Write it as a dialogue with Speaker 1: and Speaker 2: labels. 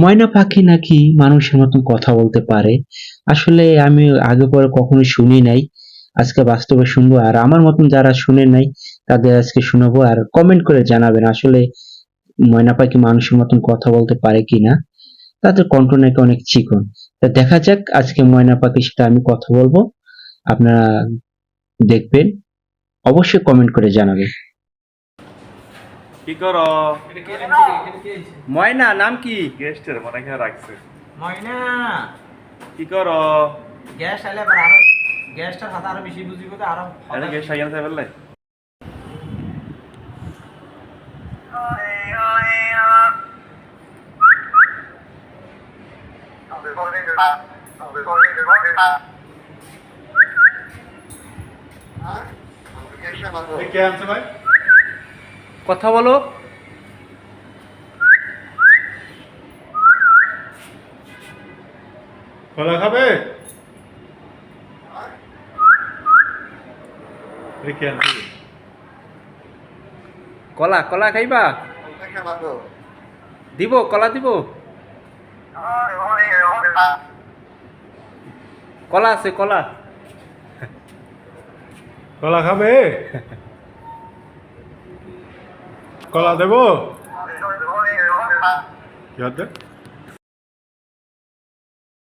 Speaker 1: ময়না পাখি নাকি মানুষের মতন কথা বলতে পারে? আসলে আমি আগে পরে কখনো শুনি নাই। আজকে বাস্তবে শুনব আর আমার মতন যারা শুনে নাই, তাদের আজকে শুনব আর কমেন্ট করে জানাবেন আসলে ময়না পাখি মানুষের মতন কথা বলতে পারে কিনা। তাদের কণ্ঠ নাকি অনেক চিকন। তা দেখা যাক, আজকে ময়না পাখির সাথে আমি কথা বলব। আপনারা দেখবেন, অবশ্যই কমেন্ট করে জানাবেন।
Speaker 2: কি করো? ময়না নাম কি? গেস্টের মনে হয় রাখছে।
Speaker 3: ময়না।
Speaker 2: কি করো?
Speaker 3: গ্যাস আইলে এবার আরও গ্যাসটার হাতে আরও বেশি বুঝি করতে আরও
Speaker 2: এটা গেস্ট আইয়া না ফেললে কে আনছে ভাই? কথা বলো।
Speaker 4: কলা খাবে?
Speaker 2: কলা কলা খাইবা? দিব কলা দিব। কলা আছে কলা।
Speaker 4: কলা খাবে? কলা দেবো? কি হতে